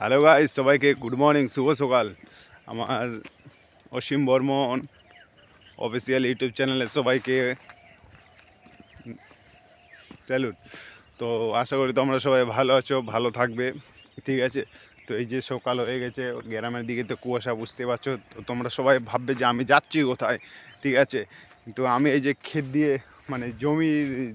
Hello guys সবাইকে good morning শুভ সকাল। আমার অসীম বর্মন অফিসিয়াল ইউটিউব চ্যানেলে সবাইকে স্যালুট তো আশা করি তোমরা সবাই ভালো আছো, ভালো থাকবে, ঠিক আছে? তো এই যে সকাল হয়ে গেছে, গ্রামের দিকে তো কুয়াশা বুঝতে পারছ? তো তোমরা সবাই ভাববে যে আমি যাচ্ছি কোথায়, ঠিক আছে? কিন্তু আমি এই যে ক্ষেত দিয়ে মানে জমি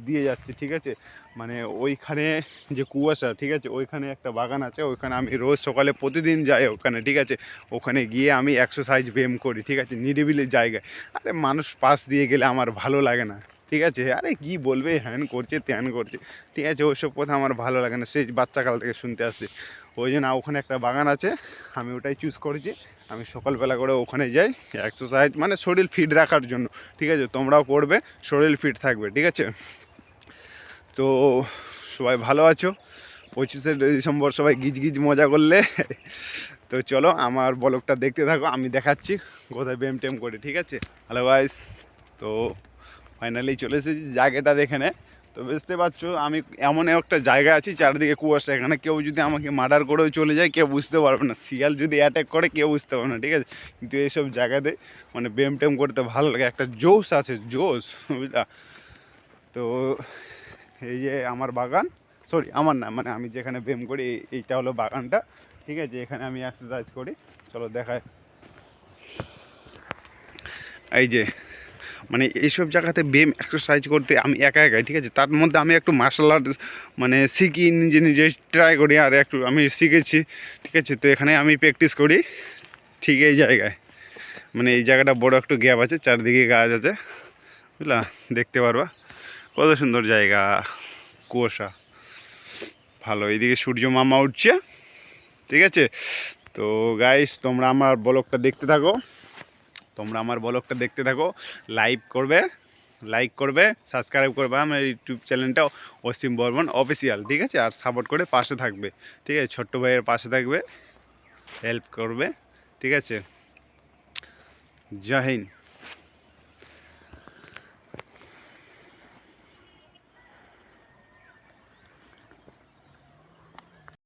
দিয়ে যাচ্ছে, ঠিক আছে? মানে ওইখানে যে কুয়াশা, ঠিক আছে? ওইখানে একটা বাগান আছে, ওইখানে আমি রোজ সকালে প্রতিদিন যাই ওখানে, ঠিক আছে? ওখানে গিয়ে আমি এক্সারসাইজ ব্যায়াম করি, ঠিক আছে? নিরিবিলি জায়গায়। আরে মানুষ পাশ দিয়ে গেলে আমার ভালো লাগে না। ঠিক আছে? আরে কি বলবে? হ্যান করছে ত্যান করছে। ঠিক আছে ওইসব কথা আমার ভালো লাগে না। সেই বাচ্চাকাল থেকে শুনতে আসছি। ওই জন্য ওখানে একটা বাগান আছে, আমি ওটাই চুজ করেছি। আমি সকালবেলা করে ওখানে যাই এক্সারসাইজ মানে শরীর ফিট রাখার জন্য। ঠিক আছে? তোমরাও করবে, শরীর ফিট থাকবে। ঠিক আছে? তো সবাই ভালো আছো? পঁচিশে ডিসেম্বর সবাই গিজ গিজ মজা করলে। তো চলো, আমার ব্লগটা দেখতে থাকো, আমি দেখাচ্ছি। কোথায় ব্যায়াম টেম করে, ঠিক আছে? হ্যালো গাইস তো ফাইনালি চলে এসেছি, জায়গাটা দেখে তো বুঝতে পারছ, আমি এমন একটা জায়গা আছি, চারিদিকে কুয়াশা, এখানে কেউ যদি আমাকে মার্ডার করেও চলে যায়, কেউ বুঝতে পারবে না। শিয়াল যদি অ্যাটাক করে, কেউ বুঝতে পারবে না, ঠিক আছে? কিন্তু এইসব জায়গাতে মানে ব্যায়াম টেম করতে ভালো লাগে, একটা জোশ আছে, জোশ, বুঝলা? তো এই যে আমার বাগান সরি আমার না মানে আমি যেখানে ব্যায়াম করি এইটা হলো বাগানটা, ঠিক আছে? এখানে আমি এক্সারসাইজ করি, চলো দেখায় এই যে মানে এইসব জায়গাতে বেম এক্সারসাইজ করতে আমি একা একাই, ঠিক আছে? তার মধ্যে আমি একটু মার্শাল আর্ট মানে শিখি, নিজে নিজে ট্রাই করি, আর একটু আমি শিখেছি, ঠিক আছে? তো এখানে আমি প্র্যাকটিস করি, ঠিক এই জায়গায়। মানে এই জায়গাটা বড় একটু গ্যাপ আছে, চারদিকে গাছ আছে, বুঝলা? দেখতে পারবা? কত সুন্দর জায়গা, কুয়াশা। ভালো, এইদিকে সূর্য মামা উঠছে, ঠিক আছে? তো গাইস তোমরা আমার ব্লগটা দেখতে থাকো। তোমরা আমার ব্লগটা দেখতে থাকো লাইভ করবে লাইক করবে সাবস্ক্রাইব করবে, আমার ইউটিউব চ্যানেলটা অসীম বর্মন অফিসিয়াল ঠিক আছে? আর সাপোর্ট করে পাশে থাকবে, ঠিক আছে? ছোট্ট ভাইয়ের পাশে থাকবে হেল্প করবে, ঠিক আছে? জয় হিন্দ।